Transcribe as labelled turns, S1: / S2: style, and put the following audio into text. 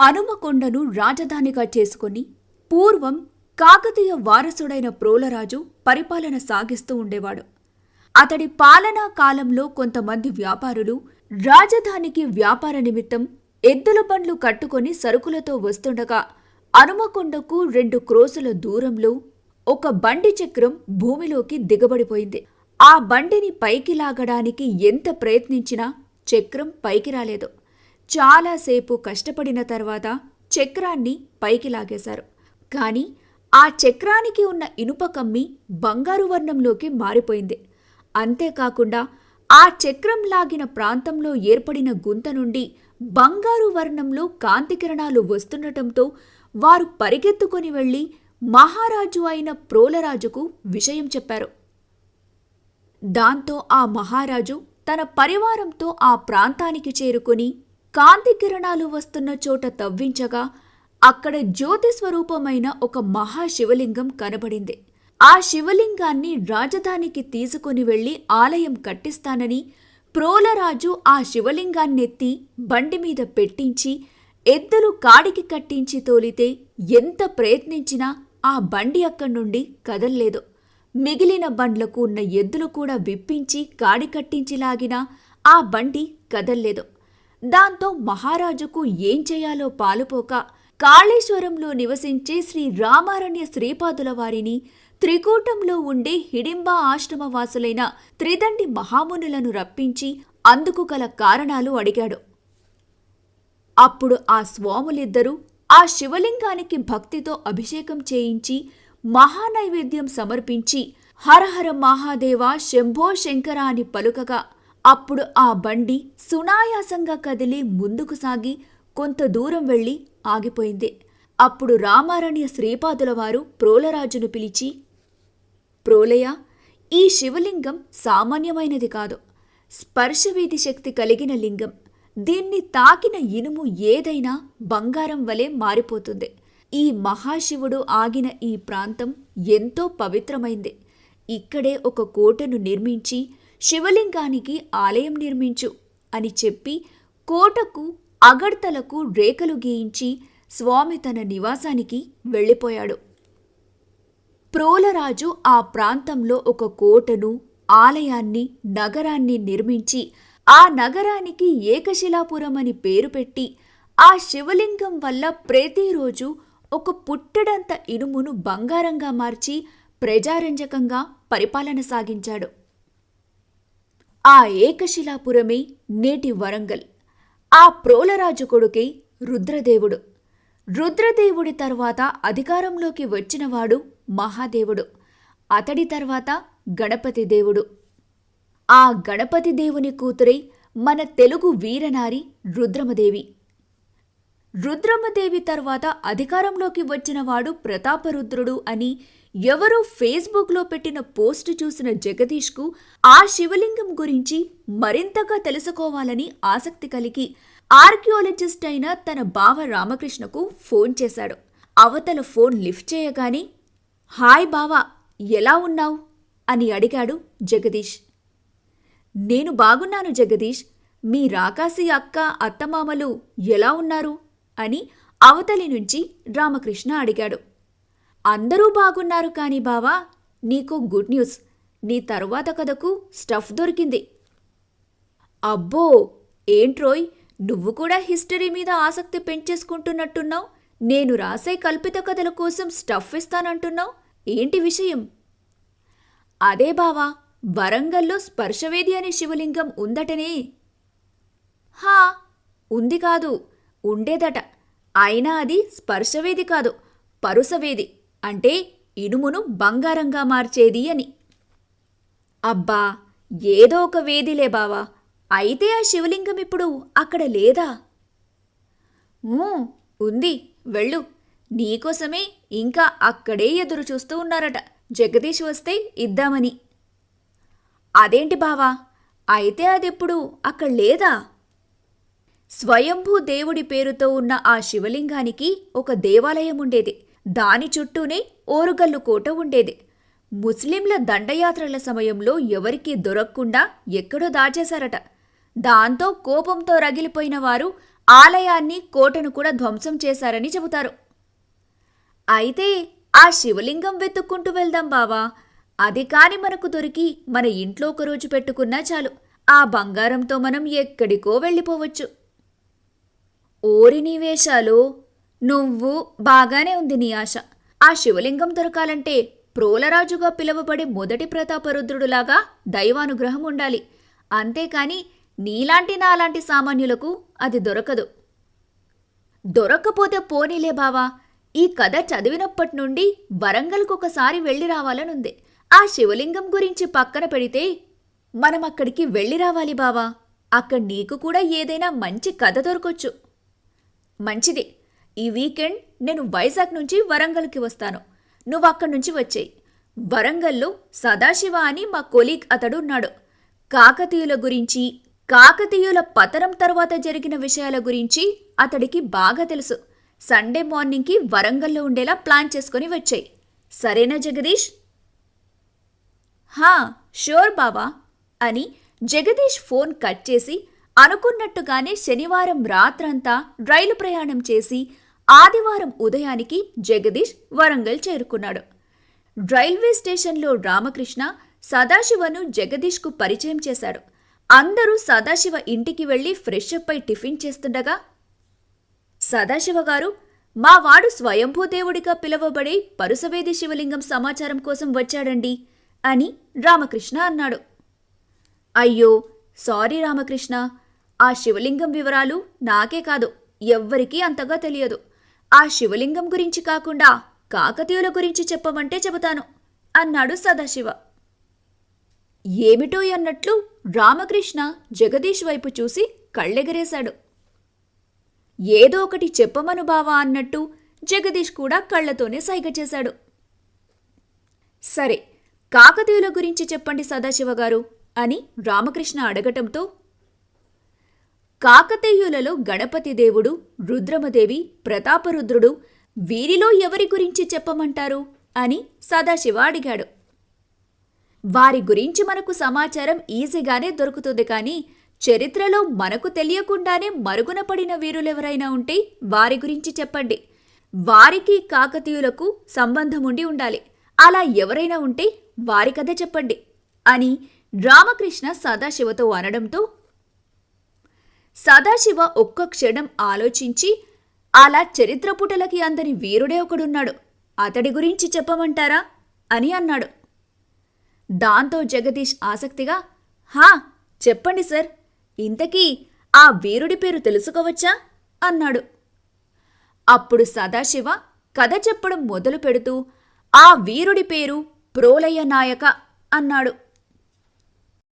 S1: అనుమకొండను రాజధానిగా చేసుకొని పూర్వం కాకతీయ వారసుడైన ప్రోలరాజు పరిపాలన సాగిస్తూ ఉండేవాడు. అతడి పాలనా కాలంలో కొంతమంది వ్యాపారులు రాజధానికి వ్యాపార నిమిత్తం ఎద్దుల బండ్లు కట్టుకొని సరుకులతో వస్తుండగా అనుమకొండకు రెండు క్రోసుల దూరంలో ఒక బండి చక్రం భూమిలోకి దిగబడిపోయింది. ఆ బండిని పైకి లాగడానికి ఎంత ప్రయత్నించినా చక్రం పైకి రాలేదు. చాలాసేపు కష్టపడిన తర్వాత చక్రాన్ని పైకి లాగేశారు. కాని ఆ చక్రానికి ఉన్న ఇనుప కమ్మి బంగారు వర్ణంలోకి మారిపోయింది. అంతేకాకుండా ఆ చక్రం లాగిన ప్రాంతంలో ఏర్పడిన గుంత నుండి బంగారు వర్ణంలో కాంతి కిరణాలు వస్తుండటంతో వారు పరిగెత్తుకొని వెళ్ళి మహారాజు అయిన ప్రోలరాజుకు విషయం చెప్పారు. దాంతో ఆ మహారాజు తన పరివారంతో ఆ ప్రాంతానికి చేరుకుని కాంతి కిరణాలు వస్తున్న చోట తవ్వించగా అక్కడ జ్యోతి స్వరూపమైన ఒక మహాశివలింగం కనబడింది. ఆ శివలింగాన్ని రాజధానికి తీసుకుని వెళ్ళి ఆలయం కట్టిస్తానని ప్రోలరాజు ఆ శివలింగాన్నెత్తి బండి మీద పెట్టించి ఎద్దులు కాడికి కట్టించి తోలితే ఎంత ప్రయత్నించినా ఆ బండి అక్కడి నుండి కదల్లేదు. మిగిలిన బండ్లకు ఉన్న ఎద్దులు కూడా విప్పించి కాడి కట్టించి లాగినా ఆ బండి కదల్లేదు. దాంతో మహారాజుకు ఏం చేయాలో పాలుపోక కాళేశ్వరంలో నివసించే శ్రీ రామారణ్య శ్రీపాదుల వారిని త్రికూటంలో ఉండే హిడింబా ఆశ్రమ వాసులైన త్రిదండి మహామునులను రప్పించి అందుకు గల కారణాలు అడిగాడు. అప్పుడు ఆ స్వాములిద్దరూ ఆ శివలింగానికి భక్తితో అభిషేకం చేయించి మహానైవేద్యం సమర్పించి హరహర మహాదేవ శంభో శంకర అని పలుకగా అప్పుడు ఆ బండి సునాయాసంగా కదిలి ముందుకు సాగి కొంత దూరం వెళ్ళి ఆగిపోయింది. అప్పుడు రామారణ్య శ్రీపాదుల వారు ప్రోలరాజును పిలిచి ప్రోలయ ఈ శివలింగం సామాన్యమైనది కాదు. స్పర్శవీధి శక్తి కలిగిన లింగం. దీన్ని తాకిన ఇనుము ఏదైనా బంగారం వలె మారిపోతుంది. ఈ మహాశివుడు ఆగిన ఈ ప్రాంతం ఎంతో పవిత్రమైంది. ఇక్కడే ఒక కోటను నిర్మించి శివలింగానికి ఆలయం నిర్మించు అని చెప్పి కోటకు అగడ్తలకు రేఖలు గీయించి స్వామి తన నివాసానికి వెళ్ళిపోయాడు. ప్రోలరాజు ఆ ప్రాంతంలో ఒక కోటను ఆలయాన్ని నగరాన్ని నిర్మించి ఆ నగరానికి ఏకశిలాపురం అని పేరు పెట్టి ఆ శివలింగం వల్ల ప్రతిరోజు ఒక పుట్టడంత ఇనుమును బంగారంగా మార్చి ప్రజారంజకంగా పరిపాలన సాగించాడు. ఆ ఏకశిలాపురమే నేటి వరంగల్. ఆ ప్రోలరాజు కొడుకే రుద్రదేవుడు. రుద్రదేవుడి తర్వాత అధికారంలోకి వచ్చినవాడు మహాదేవుడు. అతడి తర్వాత గణపతి దేవుడు. ఆ గణపతి దేవుని కూతురై మన తెలుగు వీరనారి రుద్రమదేవి. రుద్రమ్మదేవి తర్వాత అధికారంలోకి వచ్చినవాడు ప్రతాపరుద్రుడు అని ఎవరో ఫేస్బుక్లో పెట్టిన పోస్టు చూసిన జగదీష్కు ఆ శివలింగం గురించి మరింతగా తెలుసుకోవాలని ఆసక్తి కలిగి ఆర్కియాలజిస్ట్ అయిన తన బావ రామకృష్ణకు ఫోన్ చేశాడు. అవతల ఫోన్ లిఫ్ట్ చేయగానే హాయ్ బావా ఎలా ఉన్నావు? అని అడిగాడు జగదీష్. నేను బాగున్నాను జగదీష్. మీ రాకాసి అక్క అత్తమామలు ఎలా ఉన్నారు? అని అవతలి నుంచి రామకృష్ణ అడిగాడు. అందరూ బాగున్నారు కాని బావా నీకు గుడ్ న్యూస్. నీ తరువాత కథకు స్టఫ్ దొరికింది. అబ్బో ఏంట్రోయ్ నువ్వు కూడా హిస్టరీ మీద ఆసక్తి పెంచేసుకుంటున్నట్టున్నావు. నేను రాసే కల్పిత కథల కోసం స్టఫ్ ఇస్తానంటున్నావు. ఏంటి విషయం? అదే బావా వరంగల్లో స్పర్శవేది అనే శివలింగం ఉందటనే. హా ఉంది కాదు. ఉండేదట. అయినా అది స్పర్శవేది కాదు పరుసవేది. అంటే ఇనుమును బంగారంగా మార్చేది అని. అబ్బా ఏదో ఒక వేదిలే బావా. అయితే ఆ శివలింగం ఇప్పుడు అక్కడ లేదా? ఊ, ఉంది. వెళ్ళు. నీకోసమే ఇంకా అక్కడే ఎదురు చూస్తూ ఉన్నారట. జగదీష్ వస్తే ఇద్దామని. అదేంటి బావా? అయితే అదెప్పుడు అక్కడ లేదా? స్వయంభూ దేవుడి పేరుతో ఉన్న ఆ శివలింగానికి ఒక దేవాలయం ఉండేది. దాని చుట్టూనే ఓరుగల్లు కోట ఉండేది. ముస్లింల దండయాత్రల సమయంలో ఎవరికీ దొరక్కుండా ఎక్కడో దాచేశారట. దాంతో కోపంతో రగిలిపోయిన వారు ఆలయాన్ని కోటను కూడా ధ్వంసం చేశారని చెబుతారు. అయితే ఆ శివలింగం వెతుక్కుంటూ వెళ్దాం బావా. అది కాని మనకు దొరికి మన ఇంట్లో ఒక రోజు పెట్టుకున్నా చాలు. ఆ బంగారంతో మనం ఎక్కడికో వెళ్ళిపోవచ్చు. ఓరి నీ వేషాలు నువ్వు బాగానే ఉంది నీ ఆశ. ఆ శివలింగం దొరకాలంటే ప్రోలరాజుగా పిలువబడే మొదటి ప్రతాపరుద్రుడులాగా దైవానుగ్రహం ఉండాలి. అంతేకాని నీలాంటి నాలాంటి సామాన్యులకు అది దొరకదు. దొరక్కపోతే పోనీలే బావా. ఈ కథ చదివినప్పటి నుండి వరంగల్కు ఒకసారి వెళ్ళి రావాలనుంది. ఆ శివలింగం గురించి పక్కన పెడితే మనం అక్కడికి వెళ్ళి రావాలి బావా. అక్కడ నీకు కూడా ఏదైనా మంచి కథ దొరకొచ్చు. మంచిది. ఈ వీకెండ్ నేను వైజాగ్ నుంచి వరంగల్కి వస్తాను. నువ్వు అక్కడి నుంచి వచ్చేయి. వరంగల్లో సదాశివ అని మా కొలీగ్ అతడు ఉన్నాడు. కాకతీయుల గురించి కాకతీయుల పతనం తర్వాత జరిగిన విషయాల గురించి అతడికి బాగా తెలుసు. సండే మార్నింగ్కి వరంగల్లో ఉండేలా ప్లాన్ చేసుకుని వచ్చాయి. సరేనా జగదీష్? హా షూర్ బావా అని జగదీష్ ఫోన్ కట్ చేసి అనుకున్నట్టుగానే శనివారం రాత్రంతా రైలు ప్రయాణం చేసి ఆదివారం ఉదయానికి జగదీష్ వరంగల్ చేరుకున్నాడు. రైల్వే స్టేషన్లో రామకృష్ణ సదాశివను జగదీష్కు పరిచయం చేశాడు. అందరూ సదాశివ ఇంటికి వెళ్ళి ఫ్రెష్ అయి టిఫిన్ చేస్తుండగా సదాశివ గారు మా వాడు స్వయంభూదేవుడిగా పిలువబడే పరుసవేది శివలింగం సమాచారం కోసం వచ్చాడండి అని రామకృష్ణ అన్నాడు. అయ్యో సారీ రామకృష్ణ ఆ శివలింగం వివరాలు నాకే కాదు ఎవ్వరికీ అంతగా తెలియదు. ఆ శివలింగం గురించి కాకుండా కాకతీయుల గురించి చెప్పమంటే చెబుతాను అన్నాడు సదాశివ. ఏమిటో అన్నట్లు రామకృష్ణ జగదీష్ వైపు చూసి కళ్ళెగరేశాడు. ఏదో ఒకటి చెప్పమను బావా అన్నట్టు జగదీష్ కూడా కళ్ళతోనే సైగ చేశాడు. సరే కాకతీయుల గురించి చెప్పండి సదాశివ గారు అని రామకృష్ణ అడగటంతో కాకతీయులలో గణపతి దేవుడు రుద్రమదేవి ప్రతాపరుద్రుడు వీరిలో ఎవరి గురించి చెప్పమంటారు? అని సదాశివ అడిగాడు. వారి గురించి మనకు సమాచారం ఈజీగానే దొరుకుతుంది కానీ చరిత్రలో మనకు తెలియకుండానే మరుగున పడిన వీరులెవరైనా ఉంటే వారి గురించి చెప్పండి. వారికి కాకతీయులకు సంబంధం ఉండి ఉండాలి. అలా ఎవరైనా ఉంటే వారి కథ చెప్పండి అని రామకృష్ణ సదాశివతో అనడంతో సదాశివ ఒక్క క్షణం ఆలోచించి అలా చరిత్రపుటలకి అందని వీరుడే ఒకడున్నాడు. అతడి గురించి చెప్పమంటారా? అని అన్నాడు. దాంతో జగదీష్ ఆసక్తిగా హా చెప్పండి సార్ ఇంతకీ ఆ వీరుడి పేరు తెలుసుకోవచ్చా? అన్నాడు. అప్పుడు సదాశివ కథ చెప్పడం మొదలు పెడుతూ ఆ వీరుడి పేరు ప్రోలయ నాయక అన్నాడు.